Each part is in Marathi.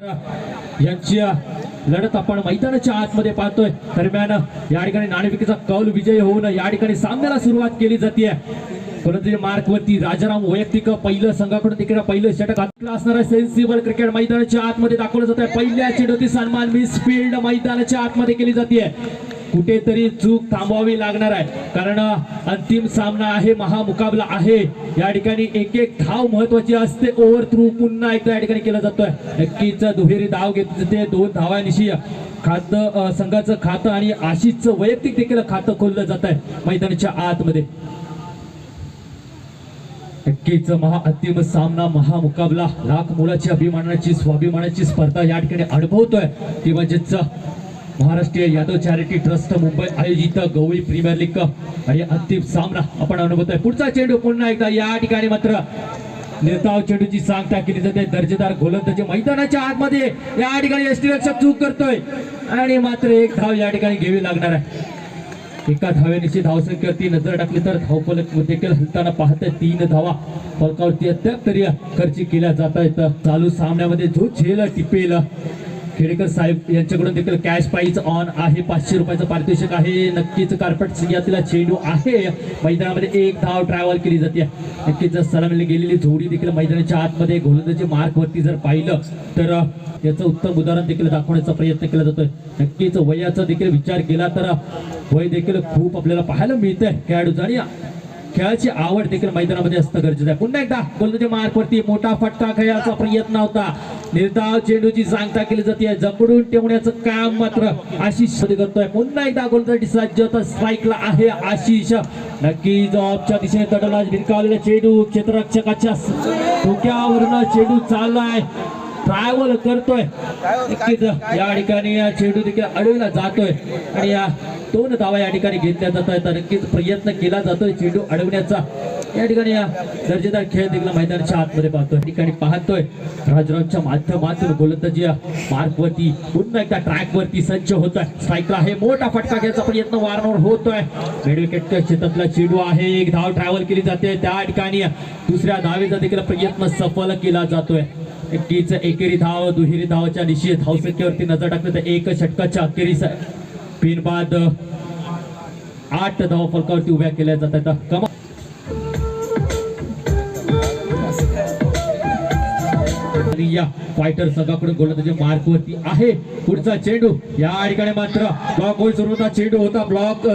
यांची लढत आपण मैदानाच्या आतमध्ये पाहतोय. दरम्यान या ठिकाणी नाणेफिकेचा कौल विजय होऊन या ठिकाणी सामन्याला सुरुवात केली जाते. कोणतरी मार्कवरती राजाराम वैयक्तिक पहिलं संघाकडून तिकडे पहिलं षटक हातला असणारा सेन्सिबल क्रिकेट मैदानाच्या आतमध्ये दाखवलं जात आहे पहिल्या चेंडूती सन्मान मिस फील्ड मैदानाच्या आतमध्ये केली जाते. कुठेतरी चूक थांबवावी लागणार आहे. कारण अंतिम सामना आहे महामुकाबला आहे. या ठिकाणी एक एक धाव महत्वाची असते. ओव्हर थ्रू पुन्हा एकदा या ठिकाणी केला जातोय. नक्कीच दुहेरी धाव घेतली दोन धावांनिशी खातं संघाचं खातं आणि आशिषचं वैयक्तिक देखील खातं खोललं जात आहे मैदानाच्या आतमध्ये. नक्कीच महाअंतिम सामना महामुकाबला. लाख मुलाची अभिमानाची स्वाभिमानाची स्पर्धा या ठिकाणी अनुभवतोय. ती म्हणजेच महाराष्ट्रीय यादव चॅरिटी ट्रस्ट मुंबई आयोजित गवळी प्रीमियर लीग आणि अंतिम सामना आपण अनुभवतोय. पुढचा चेंडू पुन्हा एकदा या ठिकाणी मात्र निर्धाव चेंडूची सांगता केली जाते. दर्जेदार गोलंदाजी मैदानाच्या आतमध्ये या ठिकाणी एसटी रक्षक चूक करतोय. आणि मात्र एक धाव या ठिकाणी घ्यावी लागणार आहे. एका धाव्यानिशी धावसंख्येवरती नजर टाकली तर धावफलक देखील हलताना पाहत तीन धावा फलकावरती अत्यंत तरी खर्ची केल्या जात आहेत चालू सामन्यामध्ये जो झेल टिपेल खेडेकर साहेब यांच्याकडून देखील कॅश प्राईज ऑन आहे. पाचशे रुपयाचं पारितोषिक आहे. नक्कीच कार्पेट सिंगातीला चेंडू आहे. मैदानामध्ये एक धाव ट्रॅव्हल केली जाते. नक्कीच सलामीला गेलेली जोडी देखील मैदानाच्या आतमध्ये गोलंदाजी मार्कवरती जर पाहिलं तर याचं उत्तम उदाहरण देखील दाखवण्याचा प्रयत्न केला जातोय. नक्कीच वयाचा देखील विचार केला तर वय देखील खूप आपल्याला पाहायला मिळतंय. खेळाडू आणि खेळाची आवड देखील मैदानामध्ये असणं गरजेचं आहे. पुन्हा एकदा गोलंदाजी मार्कवरती मोठा फटका खेळाचा प्रयत्न होता निर्धाव चेंडूची सांगता केली जाते. जपडून ठेवण्याचं काम मात्र आशिष करतोय. पुन्हा एकदा गोलंदाजी सज्ज होता. स्ट्राईकला आहे आशिष. नक्की जॉबच्या दिशेने तडला. भिरकावलेला चेंडू क्षेत्ररक्षकाच्या डोक्यावरून चेंडू चाललाय. ट्रॅव्हल करतोय. नक्कीच या ठिकाणी या चेंडू देखील अडवला जातोय. आणि या दोन धावा या ठिकाणी घेतल्या जात आहेत. नक्कीच प्रयत्न केला जातोय चेंडू अडवण्याचा. या ठिकाणी या दर्जेदार खेळ देखील मैदानाच्या आतमध्ये पाहतोय. या ठिकाणी पाहतोय राजरावच्या माध्यमातून गोलंदाजी मार्क वरती पुन्हा एकदा ट्रॅक वरती सज्ज होतोय स्ट्राईकला आहे. मोठा फटका घ्यायचा प्रयत्न वारंवार होतोय. मिडविकेट क्षेत्रातला चेंडू आहे. एक धाव ट्रॅव्हल केली जाते. त्या ठिकाणी दुसऱ्या धावेचा देखील प्रयत्न सफल केला जातोय. नक्कीच एकेरी धाव दुहेरी धावच्या निश्चित धावसंख्येवरती नजर टाकली तर एक षटकाच्या अखेरीस पिन बाद आठ धाव फलकावरती उभ्या केल्या जात आहेत. कमा या फायटर संघाकडून गोलंदाजी मार्क वरती आहे पुढचा चेंडू या ठिकाणी मात्र ब्लॉक होईल. सुरू होता चेंडू होता ब्लॉक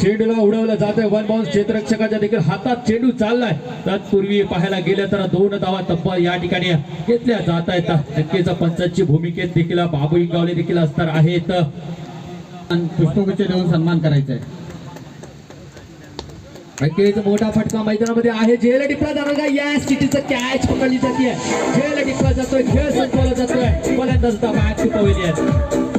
चेंडूला उडवलं जात आहे वन बाउन्स क्षेत्ररक्षकाच्या देखील हातात चेंडू चाललाय. तत्पूर्वी पाहायला गेलं तर दोन धावा तब्बल या ठिकाणी घेतल्या जात आहेत. नक्कीच पंचांची भूमिकेत देखील बाबू इंगावले देखील असणार आहेत. पुष्पगुच्छ देऊन सन्मान करायचा आहे नक्कीच मोठा फटका मैदानामध्ये आहे. जेल डिपला जाणार का या सिटीचं कॅच पकडली जाते जेल डिपला जातोय. खेळ संपवला जातोय. गोलंदाज बॅट चुकवली आहे.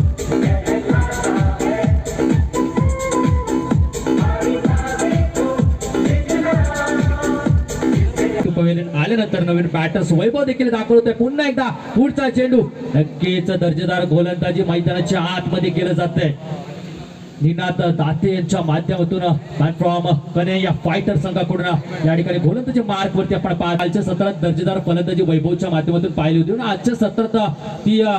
झाल्यानंतर नवीन बॅटर्स वैभव देखील दाखवतोय. पुन्हा एकदा पुढचा चेंडू. नक्कीच दर्जेदार गोलंदाजी मैदानाच्या आतमध्ये केलं जातंय. निनाथ दाते यांच्या माध्यमातून फ्रॉम कने या फायटर संघाकडून या ठिकाणी गोलंदाजी मार्क वरती आपण कालच्या सत्रात दर्जेदार फलंदाजी वैभवच्या माध्यमातून पाहिली होती. आणि आजच्या सत्रात ती खेळ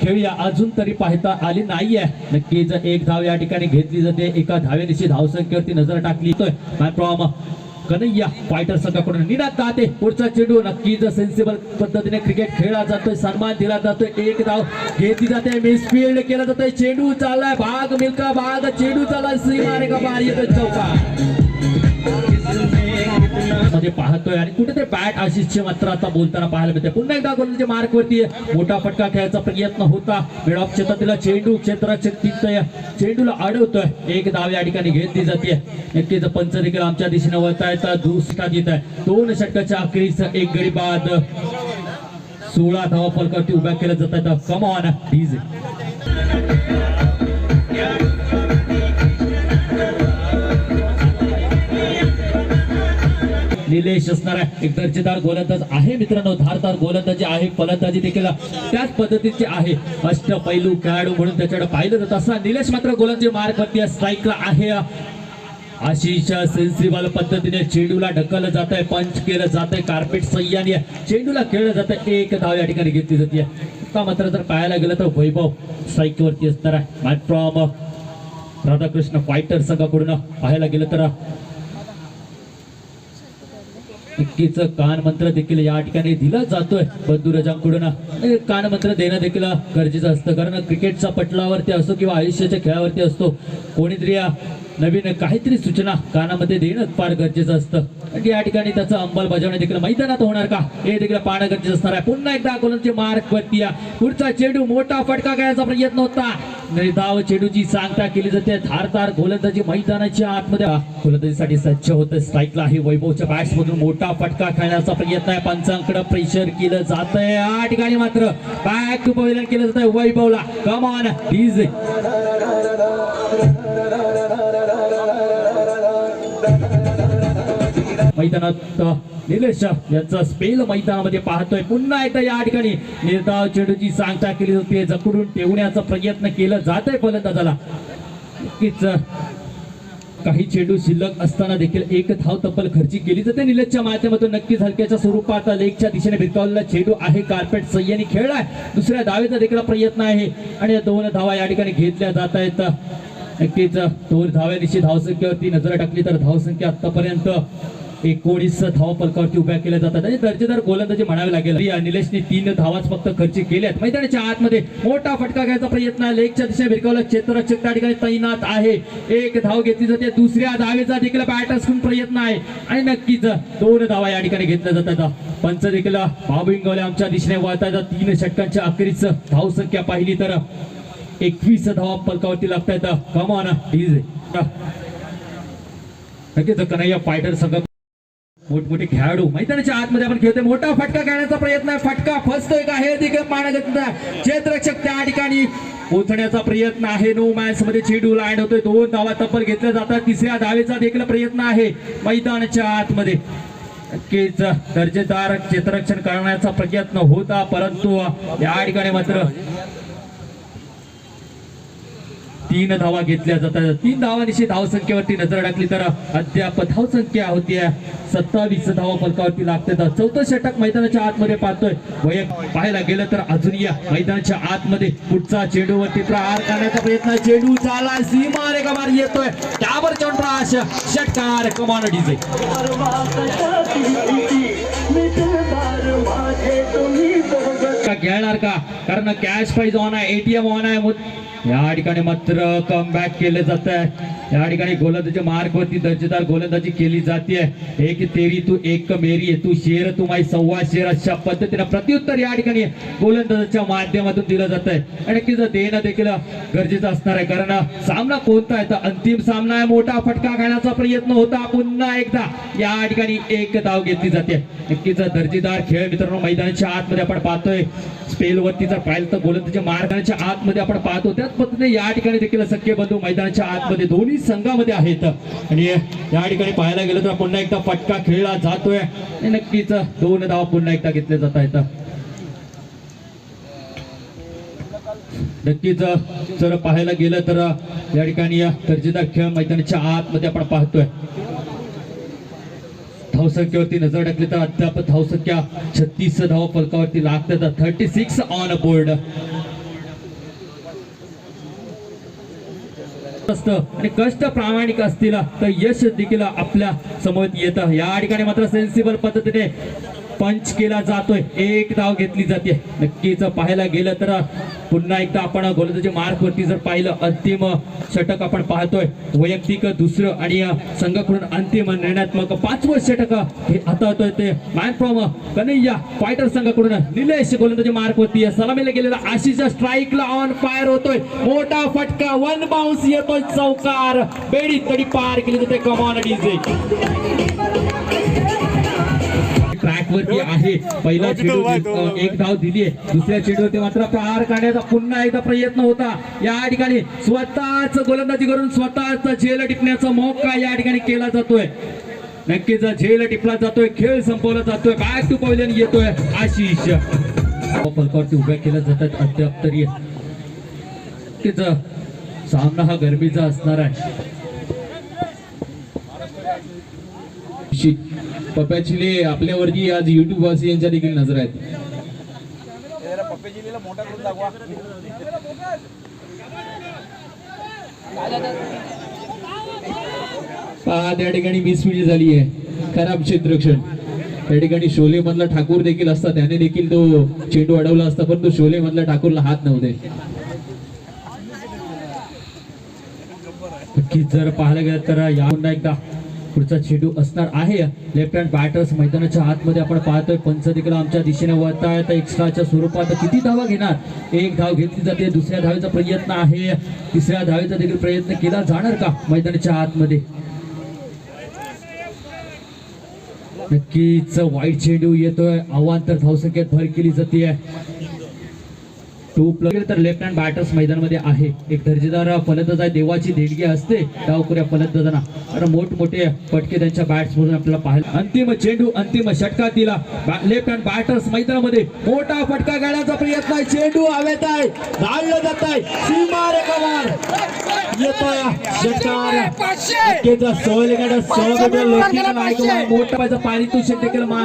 खेळी अजून तरी पाहता आली नाहीये. नक्कीच एक धाव या ठिकाणी घेतली जाते. एका धावेनिशी धावसंख्येवरती नजर टाकली फ्रॉम कन्हैया फायटर संघाकडून निनाद दाते पुढचा चेंडू नक्कीच सेन्सिबल पद्धतीने क्रिकेट खेळला जातोय सन्मान दिला जातोय. एक धाव घेतली जाते. मिस फील्ड केला जातोय. चेंडू चाललाय. भाग मिल्का भाग. चेंडू चाललाय. सीमा रेखा बाहेर येतोय. चौका मध्ये पाहतोय. आणि कुठेतरी बॅट आशिषचे मात्र आता बोलताना पाहायला मिळते पुन्हा एकदा गोलंदाजी मार्क वरती मोठा फटका खेळायचा प्रयत्न होता. मिड ऑफ क्षेत्रातील चेंडू क्षेत्रात चेंडूला अडवतोय. एक धाव या ठिकाणी घेतली जाते नक्कीच पंच देखील आमच्या दिशेने वळत आहेत दुसऱ्यात येत आहे दोन षटकाच्या अखेरीस एक गडी बाद. सोळा धावा फलकावरती उभ्या केल्या जात आहेत कमॉन डीजे निलेश असणार आहे. एक दर्जेदार गोलंदाज आहे मित्रांनो. धारदार गोलंदाजी आहे फलंदाजी देखील त्याच पद्धतीची आहे. अष्टपैलू खेळाडू म्हणून त्याच्याकडे पाहिलं जात. असा निलेश मात्र गोलंदाजी मार्गवरती स्ट्राईकला आहे. आशिष सेन्सिबल पद्धतीने चेंडूला ढकललं जात आहे पंच केलं जात आहे कार्पेट सह्याने चेंडूला खेळलं जात आहे एक धाव या ठिकाणी घेतली जाते आता मात्र जर पाहायला गेलं तर वैभव स्ट्राईक असणार आहे. माय फ्रॉम राधाकृष्ण फायटर संघाकडून पाहायला गेलं तर नक्कीच कान मंत्र देखील या ठिकाणी दिला जातोय बंधुरजांकडून. कानमंत्र कान मंत्र देणं देखील गरजेचं असतं. कारण क्रिकेटच्या पटलावरती असो किंवा आयुष्याच्या खेळावरती असतो कोणीतरी या नवीन काहीतरी सूचना कानामध्ये देणं फार गरजेचं असतं. आणि या ठिकाणी त्याचं अंमलबजावणी देखील मैदानात होणार का? हे देखील पाहणं गरजेचं असणार आहे. पुन्हा एकदा गोलंदाजी मार्क वरती या. पुढचा चेडू मोठा फटका घेण्याचा प्रयत्न होता. धाव चेडूची सांगता केली जाते. धारदार गोलंदाजी मैदानाच्या आतमध्ये. गोलंदाजीसाठी सज्ज होतं स्ट्राईकला आहे वैभवच्या बॅट्स मधून मोठा फटका खेळण्याचा प्रयत्न आहे. पंचांकडे प्रेशर केलं जात आहे या ठिकाणी मात्र बॅक टू केलं जात आहे वैभवला कमान इज मैदानात निलेश यांचा स्पेल मैदानामध्ये पाहतोय. पुन्हा एकदा या ठिकाणी निर्धाव चेडूची सांगता केली होती. जकडून ठेवण्याचा प्रयत्न केला जात आहे फलंदाजाला. नक्कीच काही चेंडू शिल्लक असताना देखील एक धाव तब्बल खर्ची केली जाते. निलेशच्या माध्यमातून नक्कीच हलक्याच्या स्वरूपात लेगच्या दिशेने भिरकावलेला चेंडू आहे. कार्पेट सय्यानी खेळलाय दुसऱ्या धावेचा देखील प्रयत्न आहे. आणि या दोन धावा या ठिकाणी घेतल्या जात आहेत. नक्कीच दोन धाव्या दिवशी धावसंख्येवरती नजर टाकली तर धावसंख्या आतापर्यंत एकोणीस धावा फलकावरती उभ्या केल्या जातात. आणि दर्जेदार गोलंदाजी म्हणावे लागेल. या निलेशने तीन धावाच फक्त खर्ची केल्यात मैदानाच्या आतमध्ये मोठा फटका घ्यायचा प्रयत्न. आहे लेगच्या दिशेने भिरकावला क्षेत्ररक्षक त्या ठिकाणी तैनात आहे. एक धाव घेतली जाते. दुसऱ्या धावेचा देखील बॅटर्सकडून प्रयत्न आहे. आणि नक्कीच दोन धावा या ठिकाणी घेतल्या जातात. पंच देखील बाबू आमच्या दिशेने वळतात तीन षटकांच्या अखेरीच धावसंख्या पाहिली तर एकवीस धावा फलकावरती लागतायत. कमान नक्कीच कन्हैया फायटर संघ मोठमोठे खेळाडू मैदानाच्या आतमध्ये आपण खेळतोय. मोठा फटका घेण्याचा प्रयत्न आहे. फटका फसतोय का? हे देखील पाहणं क्षेत्ररक्षक त्या ठिकाणी पोहोचण्याचा प्रयत्न आहे. नो मॅच मध्ये चेडू लाईन होतोय. दोन धावा तब्बल घेतल्या जातात. तिसऱ्या धावेचा देखील प्रयत्न आहे मैदानाच्या आतमध्ये. नक्कीच दर्जेदार क्षेत्ररक्षण करण्याचा प्रयत्न होता परंतु या ठिकाणी मात्र तीन धावा घेतल्या जातात. तीन धावानिशी धावसंख्येवरती नजर टाकली तर अद्याप धावसंख्या होती सत्तावीस धावा फलकावरती लागते तर चौथं षटक मैदानाच्या आतमध्ये पाहतोय. वय पाहायला गेलं तर अजून या मैदानाच्या आतमध्ये पुढचा चेंडूवरती प्रहार करण्याचा प्रयत्न. चेंडू झाला. सीमा रेखा येतोय. त्यावर चौंट्राश षटकार कमान डीजे. घेणार का? कारण कॅश पाहिजे ऑन आहे एटीएम ऑन आहे. या ठिकाणी मात्र कम बॅक केलं जात आहे या ठिकाणी गोलंदाजी मार्गवरती दर्जेदार गोलंदाजी केली जाते. एक तेरी तू एक मेरी आहे. तू शेर तू माई सव्वा शेर अशा पद्धतीने प्रत्युत्तर या ठिकाणी गोलंदाजाच्या माध्यमातून दिलं जात आहे आणि नक्कीच देणं देखील गरजेचं असणार आहे. कारण सामना कोणता आहे? तर अंतिम सामना आहे. मोठा फटका खाण्याचा प्रयत्न होता. पुन्हा एकदा या ठिकाणी एक धाव घेतली जाते. नक्कीच दर्जेदार खेळ मित्रांनो मैदानाच्या आतमध्ये आपण पाहतोय. स्पेल वरती जर पाहिलं तर गोलंदाजी मार्गाच्या आतमध्ये आपण पाहतो. पद्धतीने या ठिकाणी देखील सख्य बंधू मैदानाच्या आतमध्ये दोन्ही संघामध्ये आहेत. आणि या ठिकाणी पाहायला गेलं तर पुन्हा एकदा फटका खेळला जातोय. आणि नक्कीच दोन धावा पुन्हा एकदा घेतले जात आहेत. नक्कीच जर पाहायला गेलं तर या ठिकाणी दर्जेदार खेळ मैदानाच्या आतमध्ये आपण पाहतोय. धावसंख्येवरती नजर टाकली तर अद्याप धावसंख्या छत्तीस धाव फलकावरती लागतात. थर्टी सिक्स ऑन बोर्ड असतं आणि कष्ट प्रामाणिक असतील तर यश देखील आपल्यासमोर येतं. या ठिकाणी मात्र सेन्सिबल पद्धतीने पंच केला जातोय. एक धाव घेतली जाते. नक्कीच पाहायला गेलं तर पुन्हा एकदा आपण गोलंदाजी मार्क वरती जर पाहिलं अंतिम षटक आपण पाहतोय. वैयक्तिक दुसरं आणि संघाकडून अंतिम निर्णयात्मक पाचवं षटक हे हाताळतोय ते मॅन फ्रॉम कनैया फायटर संघाकडून. निलेश गोलंदाजी मार्क वरती सलामीला गेलेला आशिषच्या स्ट्राईकला ऑन फायर होतोय. मोठा फटका वन बाउन्स येतोय चौकार. बेडी तडी पार केली जाते. कमान डीजे ट्रॅक वरती आहे. पहिला चेंडू एक धाव दिली आहे. दुसऱ्या चेंडूवरती मात्र प्रहार करण्याचा पुन्हा एकदा प्रयत्न होता. या ठिकाणी स्वतःच गोलंदाजी करून स्वतःच झेल टिपण्याचा मौका या ठिकाणी केला जातोय. नक्कीच झेल टिपला जातोय खेळ संपवला जातोय बॅक टू पवेलियन येतोय. आशिष. उभ्या केल्या जातात अद्याप तरी. नक्कीच सामना हा गरमीचा असणार आहे. पप्पा चिले आपल्यावरती आज युट्यूब वासी यांच्या देखील नजर आहेत. पहा त्या ठिकाणी मिसफील्ड झाली आहे. खराब क्षेत्रक्षण त्या ठिकाणी शोले मधला ठाकूर देखील असता त्याने देखील तो चेंडू अडवला असता परंतु शोले मधला ठाकूरला हात नव्हते. नक्कीच जर पाहायला गेलं तर या पुन्हा एकदा पुढचा चेंडू असणार आहे. लेफ्ट हँड बॅटर्स मैदानाच्या आतमध्ये आपण पाहतोय पंच देखील आमच्या दिशेने वळत तर एक्स्ट्राच्या स्वरूपात किती धावा घेणार? एक धाव घेतली जाते दुसऱ्या धावेचा प्रयत्न आहे. तिसऱ्या धावेचा देखील प्रयत्न केला जाणार का मैदानाच्या आतमध्ये? नक्कीच वाईट चेंडू येतोय. अवांतर धावसंख्येत भर केली जाते टू प्लस तर लेफ्ट हँड बॅटर्स मैदानामध्ये आहे. एक दर्जेदार फलंदाज आहे. देवाची देणगी असते. डावखुऱ्या फलंदाजांना. कारण मोठमोठे फटके त्यांच्या बॅट्स मधून आपल्याला पाहायला अंतिम चेंडू अंतिम षटकात दिला लेफ्ट हँड बॅटर्स मैदानामध्ये. मोठा फटका गाळण्याचा प्रयत्न आहे. चेंडू हवेत आहे. धाडलं जात आहे. सीमा रेखावर येतोय षटकार. अखेरचा सहल गाडा. सहल गाडा मोठा पाहिजे पाणी तू देखील मा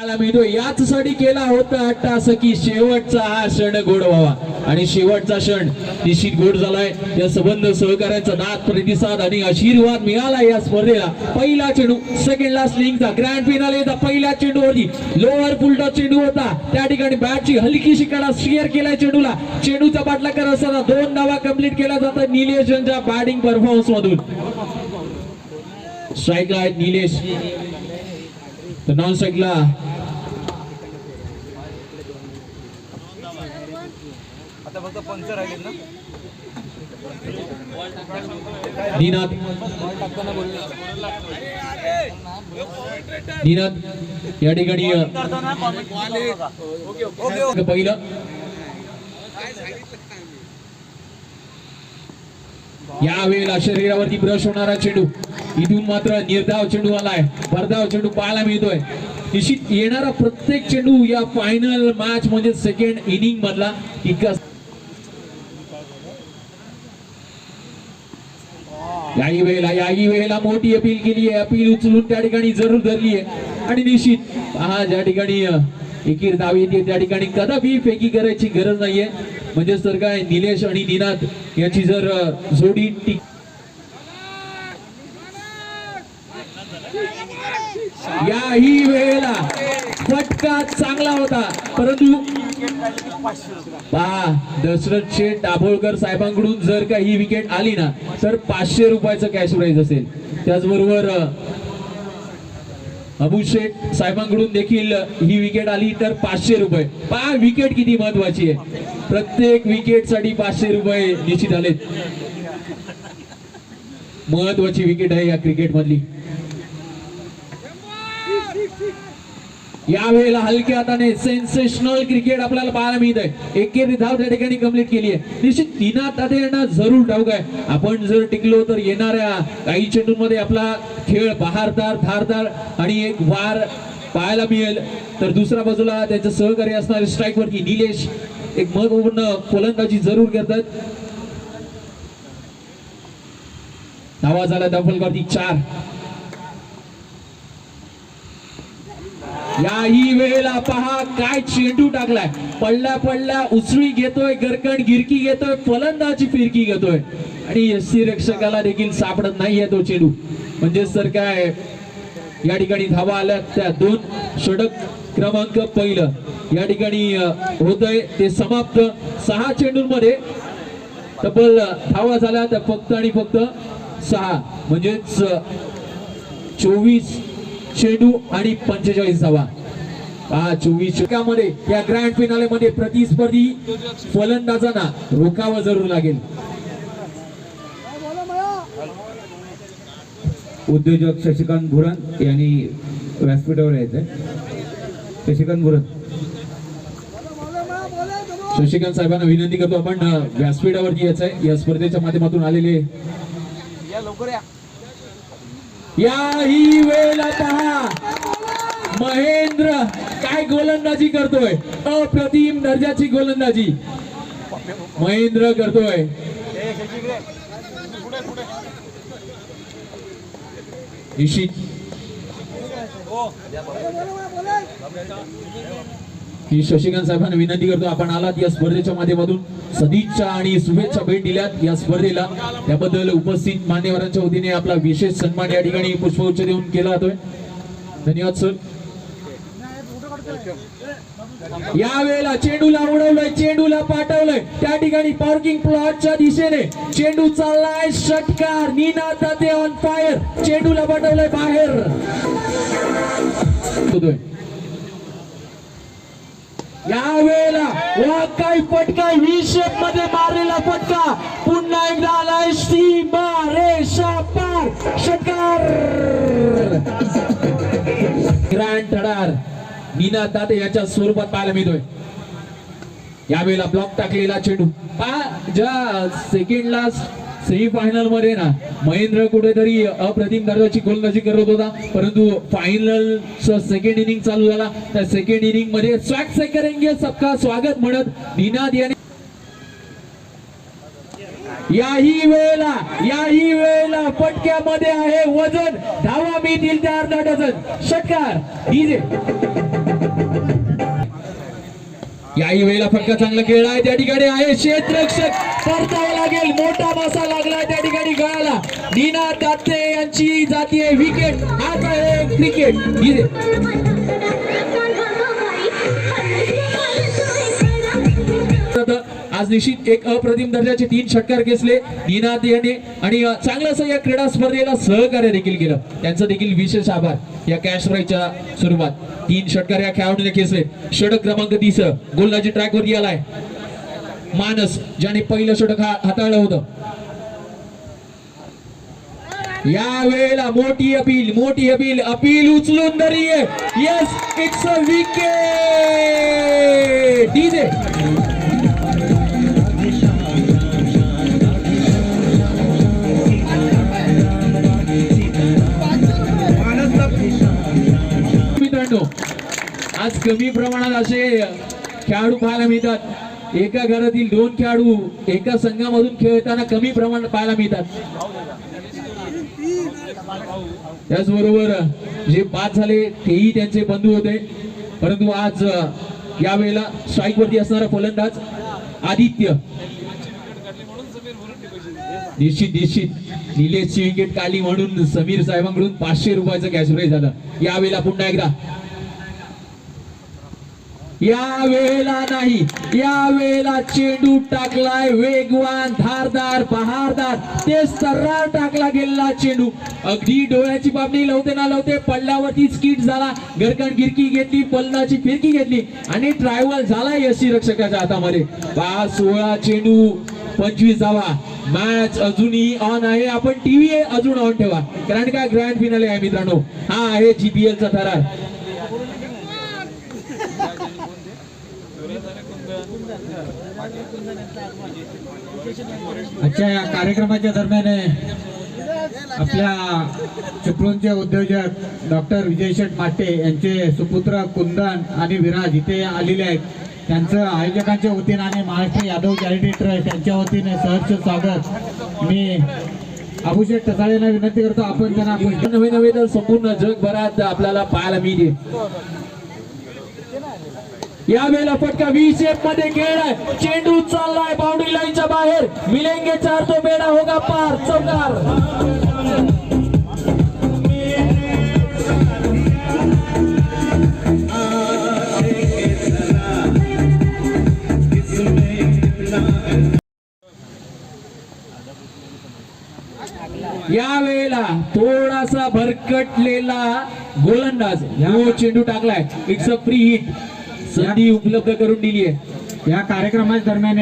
मला याचसाठी केला होता हट्टा असं की शेवटचा हा क्षण गोड व्हावा. आणि शेवटचा क्षण निश्चित गोड झालाय. या संबंध सहकार्यांचा दात प्रतिसाद आणि आशीर्वाद मिळाला या स्पर्धेला. पहिला चेंडू सेकंड लास्ट लिंगचा ग्रँड फिनाले होता पहिल्या चेंडूवरती लोअर पुलटा चेंडू होता. त्या ठिकाणी बॅटची हलकी शिकाडा शेअर केलाय चेंडूला. चेंडूचा पाठला करत असताना दोन धावा कंप्लीट केला जातात निलेशनच्या बॅटिंग परफॉर्मन्स मधून. स्ट्राईकला आहेत निलेश. तर नॉन स्ट्राईकला पंचर आहे ना? निनाद. या ठिकाणी पहिलं. शरीरावरती ब्रश होणारा चेंडू. इथून मात्र निर्धाव चेंडू आलाय. भरधाव चेंडू पाहायला मिळतोय. निश्चित येणारा प्रत्येक चेंडू या फायनल मॅच म्हणजे सेकंड इनिंग मधला इतका याही वेळेला याही वेळेला मोठी अपील केली आहे. अपील उचलून त्या ठिकाणी जरूर धरली आहे. आणि निश्चित हा ज्या ठिकाणी एकीर धाव येते त्या ठिकाणी कदापि फेकी करायची गरज नाहीये. म्हणजेच तर काय निलेश आणि निनाद याची जर जोडी टी याही वेळेला फटका चांगला होता. परंतु पहा दशरथ शेठ दाभोळकर साहेबांकडून जर का ही विकेट आली ना तर पाचशे रुपयाचं कॅश प्राईज असेल. त्याचबरोबर अबू शेठ साहेबांकडून देखील ही विकेट आली तर पाचशे रुपये. पहा विकेट किती महत्वाची आहे. प्रत्येक विकेटसाठी पाचशे रुपये निश्चित आलेत. महत्वाची विकेट आहे या क्रिकेट मधली. यावेळेला हलक्या हाताने सेन्सेशनल क्रिकेट आपल्याला पाहायला मिळत आहे एकेरी धाव त्या ठिकाणी कंप्लीट केली आहे. निश्चित निनाद आता यांना जरूर ठाऊक आहे आपण जर टिकलो तर येणाऱ्या काही चेंडूंमध्ये आपला खेळ बहारदार धारदार आणि एक वार पाहायला मिळेल. तर दुसऱ्या बाजूला त्यांचं सहकारी असणारे स्ट्राईकवरती निलेश एक महत्त्वपूर्ण फलंदाजी जरूर करतात. धावा झाला दफलवरती चार. याही वेळेला पहा काय चेंडू टाकलाय. पडल्या पडल्या उसळी घेतोय गरकण गिरकी घेतोय फलंदाची फिरकी घेतोय. आणि यष्टी रक्षकाला देखील सापडत नाहीये तो चेंडू. म्हणजेच सर काय या ठिकाणी धावा आल्या त्या दोन षडक क्रमांक पहिलं. या ठिकाणी होतय ते समाप्त. सहा चेंडूंमध्ये तब्बल धावा झाल्या त्या फक्त आणि फक्त सहा. म्हणजेच चोवीस चेंडू आणि पंचेचाळीस धावा. हा चोवीस षटकामध्ये या ग्रँड फिनाले मध्ये प्रतिस्पर्धी फलंदाजांना रोखावं जरूर लागेल. उद्योजक शशिकांत भुरण यांनी व्यासपीठावर यायचंय. शशिकांत भुरण शशिकांत साहेबांना विनंती करतो आपण व्यासपीठावरती यायचंय. या स्पर्धेच्या माध्यमातून आलेले या लवकर या याही वेळेला पहा महेंद्र काय गोलंदाजी करतोय? अप्रतिम दर्जाची गोलंदाजी. महेंद्र करतोय. निशित की शशिकांत साहेबांना विनंती करतो आपण आलात या स्पर्धेच्या माध्यमातून. सदिच्छा आणि शुभेच्छा भेट दिल्यात या स्पर्धेला. त्याबद्दल उपस्थित मान्यवरांच्या वतीने आपला विशेष सन्मान या ठिकाणी पुष्पगुच्छ देऊन केला जातोय. धन्यवाद सर. यावेळेला चेंडूला उडवलंय चेंडूला पाठवलंय. त्या ठिकाणी पार्किंग प्लॉटच्या दिशेने चेंडू चाललाय षटकार नीना दाते ऑन फायर चेंडूला पाठवलंय बाहेर. होतोय. यावेळेला या काही फटका व्ही शेपमध्ये मारलेला फटका. पुन्हा एकदा आलाय सीमा रेषा पार षटकार ग्रँड थडार मीना दाते याच्या स्वरूपात पाहायला मिळतोय. यावेळेला ब्लॉक टाकलेला चेंडू. पा ज्या लास्ट सेमी फायनलमध्ये ना महेंद्र कुठेतरी अप्रतिम दर्जाची गोलंदाजी करत होता. परंतु फायनल सेकंड इनिंग चालू झाला. त्या सेकंड इनिंगमध्ये स्वॅग से करेंगे सबका स्वागत म्हणत निनाद याने याही वेळेला याही वेळेला पटक्यामध्ये आहे वजन. धावा दिल त्या अर्धा डझन. षटकार डीजे. याही वेळेला फटका चांगला खेळ आहे. त्या ठिकाणी आहे क्षेत्ररक्षक. परतावा लागेल. मोठा मासा लागला त्या ठिकाणी गळाला. नीना दाते यांची जाती आहे विकेट आता आहे क्रिकेट आज निश्चित एक अप्रतिम दर्जाचे तीन षटकार घेतले निनाद याने आणि अ, चांगलं असं या क्रीडा स्पर्धेला सहकार्य देखील केलं. त्यांचं देखील विशेष आभार या कॅश प्राईजच्या स्वरूपात. तीन षटकार या खेळाडूने खेचले. षटक क्रमांक तीस गोलंदाजी ट्रॅक वरती आलाय. मानस ज्याने पहिलं षटक हाताळलं होतं. या वेळेला मोठी अपील मोठी अपील अपील उचलून धरी येस इट्स अ विकेट कमी प्रमाणात असे खेळाडू पाहायला मिळतात. एका घरातील दोन खेळाडू एका संघामधून खेळताना कमी प्रमाणात पाहायला मिळतात. त्याचबरोबर जे बाद झाले तेही त्यांचे बंधू होते. परंतु आज यावेळेला स्ट्राईक वरती असणारा फलंदाज आदित्य. निश्चित निश्चित. निलेशची विकेट काढली म्हणून समीर साहेबांकडून पाचशे रुपयाचं कॅश प्राईज झालं यावेळेला पुन्हा एकदा. या वेळेला नाही या वेळेला चेंडू टाकलाय वेगवान धारदार बहारदार. ते सर्रार टाकला गेलेला चेंडू. अगदी डोळ्याची बाबडी लवते ना लवते पडल्यावरती स्किट झाला. गरकण गिरकी घेतली पल्लाची फिरकी घेतली. आणि ट्रायवल झाला यशी रक्षकाच्या हातामध्ये. पहा सोळा चेंडू पंचवीस धावा मॅच अजूनही ऑन आहे. आपण टीव्ही अजून ऑन ठेवा. कारण का ग्रँड फिनाले आहे मित्रांनो. हा आहे जीपीएलचा थरार. आजच्या या कार्यक्रमाच्या दरम्यान आपल्या चिपळूणचे उद्योजक डॉक्टर विजय शेठ माटे यांचे सुपुत्र कुंदन आणि विराज इथे आलेले आहेत. त्यांचं आयोजकांच्या वतीने आणि महाराष्ट्र यादव चॅरिटी ट्रस्ट यांच्या वतीने सहर्ष स्वागत. मी अभिषेक टसाळेंना विनंती करतो आपण त्यांना नवीन नवीन तर संपूर्ण जगभरात आपल्याला पाहायला मिळते यावेळेला फटका वी शेपमध्ये खेळलाय चेंडू चाललाय बाउंड्री लाईनच्या बाहेर. मिलेंगे चार तो बेडा होगा पार चौकार. या वेळेला थोडासा भरकटलेला गोलंदाज. ह्या चेंडू टाकलाय. इट्स अ फ्री हिट संधी उपलब्ध करून दिली आहे या कार्यक्रमाच्या दरम्यान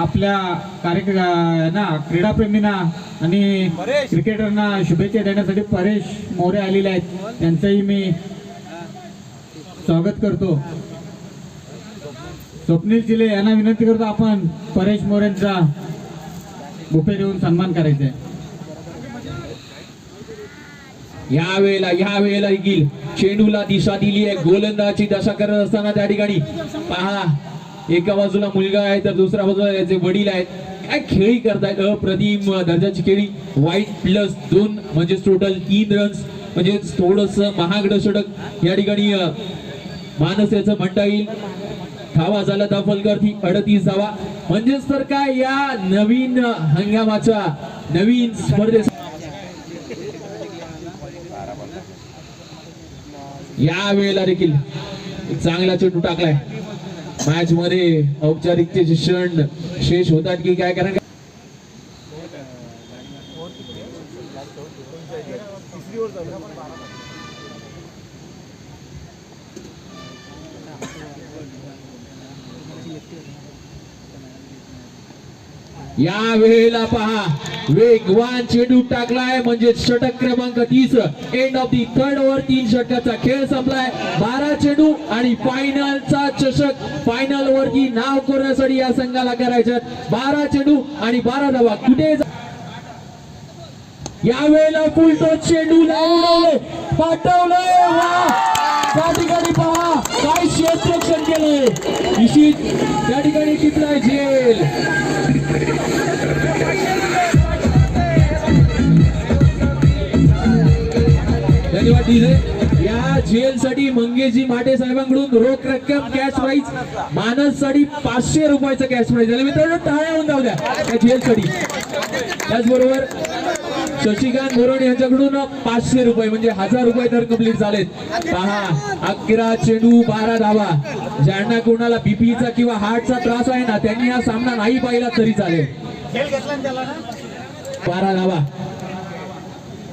आपल्या कार्यक्रम ना क्रीडाप्रेमींना आणि क्रिकेटरना शुभेच्छा देण्यासाठी परेश मोरे आलेले आहेत. त्यांचंही मी स्वागत करतो. स्वप्नील चिले यांना विनंती करतो आपण परेश मोरेंचा बुफे देऊन सन्मान करायचा आहे. या वेळेला या वेळेला गिल चेंडूला दिशा दिली आहे. गोलंदाजी दशा करत असताना त्या ठिकाणी पहा एका बाजूला मुलगा आहे तर दुसऱ्या बाजूला याचे वडील आहेत. काय खेळी करतायत? अप्रतिम दर्जाची खेळी. वाईट प्लस दोन म्हणजे टोटल तीन रन्स म्हणजे थोडस महागड षटक या ठिकाणी मानस याचं म्हणता येईल. धावा झाला दाफलकर अडतीस धावा म्हणजेच तर काय या नवीन हंगामाच्या नवीन स्पर्धे या वेळेला देखील चांगला चेंडू टाकलाय. मॅच मध्ये औपचारिकतेचे क्षण शेष होतात की काय? कारण या वेळेला पहा वेगवान चेंडू टाकलाय म्हणजे षटक क्रमांक तीस. End of the third over तीन षटकाचा खेळ संपलाय. बारा चेंडू आणि फायनलचा चषक. फायनल वरती नाव करण्यासाठी या संघाला करायचं बारा चेंडू आणि बारा धावा. कुठे जा- या वेळेला फुलटो चेंडू उडवले पाठवलंय. वा. त्या ठिकाणी पहा. काय क्षेत्ररक्षण केलंय. निश्चित त्या ठिकाणी टिपलाय झेल. पाटील या जेल साठी मंगेशजी माटे साहेबांकडून रोख रक्कम कॅश प्राईज मानससाठी पाचशे रुपयाचं कॅश प्राईज झालं. मित्रांनो टाळ्या होऊन जाऊ द्या. त्या जेल साठी. त्याचबरोबर शशिकांत बोरवणे यांच्याकडून पाचशे रुपये म्हणजे हजार रुपये तर कंप्लीट झालेत. पहा अकरा चेंडू बारा धावा. ज्यांना कोणाला बीपीचा किंवा हार्टचा त्रास आहे ना त्यांनी हा सामना नाही पाहिला तरी चालेल. बारा धावा.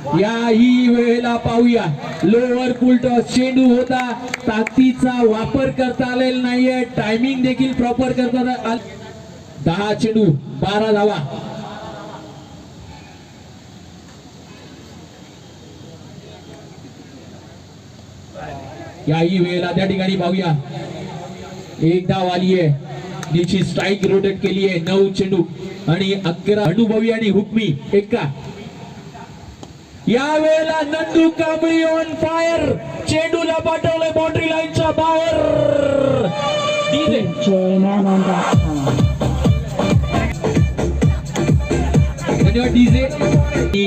याही वेळेला पाहूया. लोअर पुलट चेंडू होता. ताकदीचा वापर करता आलेला नाहीये. टायमिंग देखील प्रॉपर करता दहा चेंडू बारा धावा. याही वेळेला त्या ठिकाणी पाहूया. एक धाव आली आहे जिची स्ट्राईक रोटेट केली आहे नऊ चेंडू आणि अकरा. अनुभवी आणि हुकमी. एका. यावेळेला नंदू कांबळी ऑन फायर चेंडूला पाठवलंय बाउंड्री लाईनच्या बाहेर.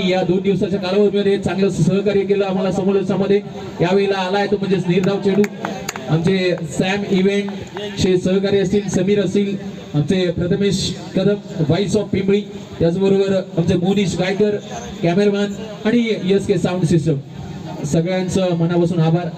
या दोन दिवसाच्या कालावधीमध्ये चांगलं सहकार्य केलं आम्हाला समोरच्यामध्ये यावेळेला आलाय तो म्हणजे निर्धाव चेंडू. आमचे सॅम इव्हेंट चे सहकारी असतील समीर असतील आमचे प्रथमेश कदम व्हाईस ऑफ पिंपळी त्याचबरोबर आमचे मोनिश गायकर कॅमेरामॅन आणि एस के साऊंड सिस्टम सगळ्यांचं मनापासून आभार.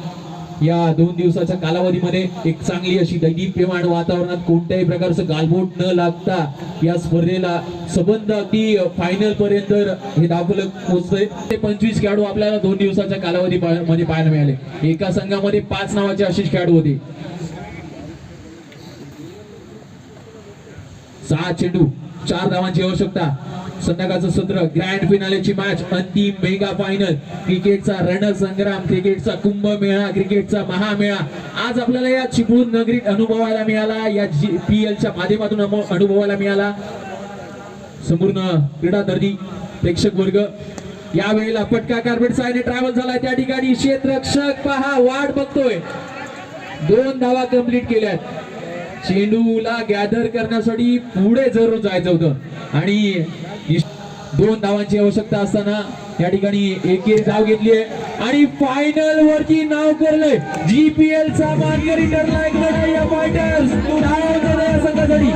या दोन दिवसाच्या कालावधीमध्ये एक चांगली अशी दैदिप्यमान वातावरणात कोणत्याही प्रकारचं गालबोट न लागता या स्पर्धेला संबंध अगदी फायनल पर्यंत हे दाखवलं पोहोचतंय ते पंचवीस खेळाडू आपल्याला दोन दिवसाच्या कालावधी मध्ये पाहायला मिळाले. एका संघामध्ये पाच नावाचे असेच खेळाडू होते. सहा चेंडू चार धावांची आवश्यकता. संध्याकाळचं सत्र ग्रँड फिनालेची मॅच अंतिम मेगा फायनल क्रिकेटचा रणसंग्राम क्रिकेटचा कुंभमेळा क्रिकेटचा महामेळा. आज आपल्याला या चिपळूण नगरीत अनुभवायला मिळाला या पी एलच्या माध्यमातून अनुभवायला मिळाला. संपूर्ण क्रीडा दर्दी प्रेक्षक वर्ग. यावेळेला पटका कार्पेट सायने ट्रॅव्हल झालाय त्या ठिकाणी. क्षेत्र पहा वाट बघतोय. दोन धावा कंप्लीट केल्यात. चेंडूला गॅदर करण्यासाठी पुढे जरूर जायचं होतं. आणि दोन धावांची आवश्यकता असताना या ठिकाणी एक एक धाव घेतली आहे. आणि फायनल वरती नाव करलंय. जीपीएल चा मानकरी ठरलाय कन्हैया फायटर्स टाळ्या संघासाठी.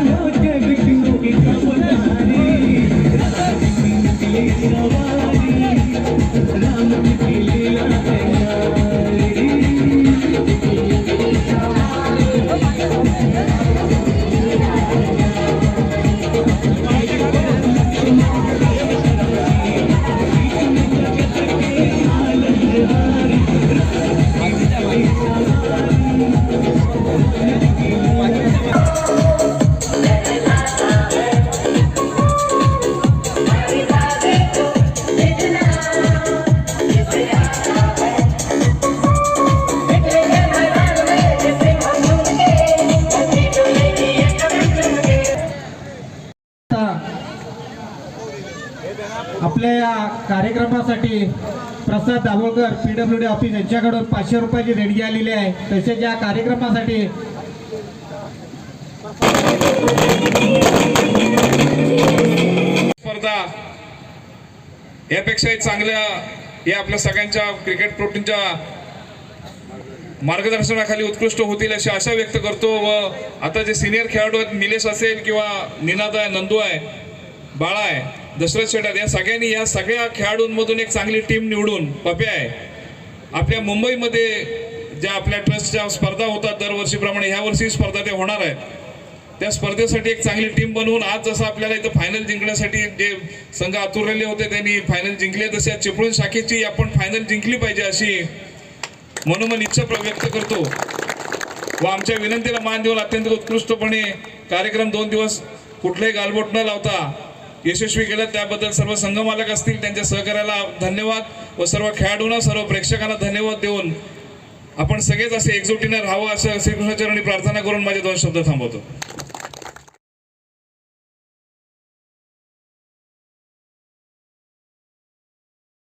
कामासाठी Prasad Dabholkar P W D office यांच्याकडून पाचशे रुपयाची देणगी आलेली आहे. तसेच या कार्यक्रमासाठी स्पर्धा यापेक्षाही चांगल्या या आपल्या सगळ्यांच्या क्रिकेट प्रोटीनच्या मार्गदर्शनाखाली उत्कृष्ट होतील अशी आशा व्यक्त करतो व आता जे सिनियर खेळाडू आहेत निलेश असेल किंवा निनाद आहे नंदू आहे बाळा आहे. दशरथ शेट या सगळ्यांनी या सगळ्या खेळाडूंमधून एक चांगली टीम निवडून पप्या आहे. आपल्या मुंबईमध्ये ज्या आपल्या ट्रस्टच्या स्पर्धा होतात दरवर्षीप्रमाणे ह्या वर्षी स्पर्धा त्या होणार आहेत. त्या स्पर्धेसाठी एक चांगली टीम बनवून आज जसं आपल्याला इथं फायनल जिंकण्यासाठी जे संघ आतुरलेले होते त्यांनी फायनल जिंकले तसे चिपळूण शाखेची आपण फायनल जिंकली पाहिजे अशी मनोमन इच्छा प्र- व्यक्त करतो. व आमच्या विनंतीला मान देऊन अत्यंत उत्कृष्टपणे कार्यक्रम दोन दिवस कुठलाही गालबोट न लावता यशस्वी केलं त्याबद्दल सर्व संघमालक असतील त्यांच्या सहकार्याला धन्यवाद व सर्व खेळाडूंना सर्व प्रेक्षकांना धन्यवाद देऊन आपण सगळेच असे एकजुटीने राहावं असं श्रीकृष्णाचरणी प्रार्थना करून माझे दोन शब्द थांबवतो.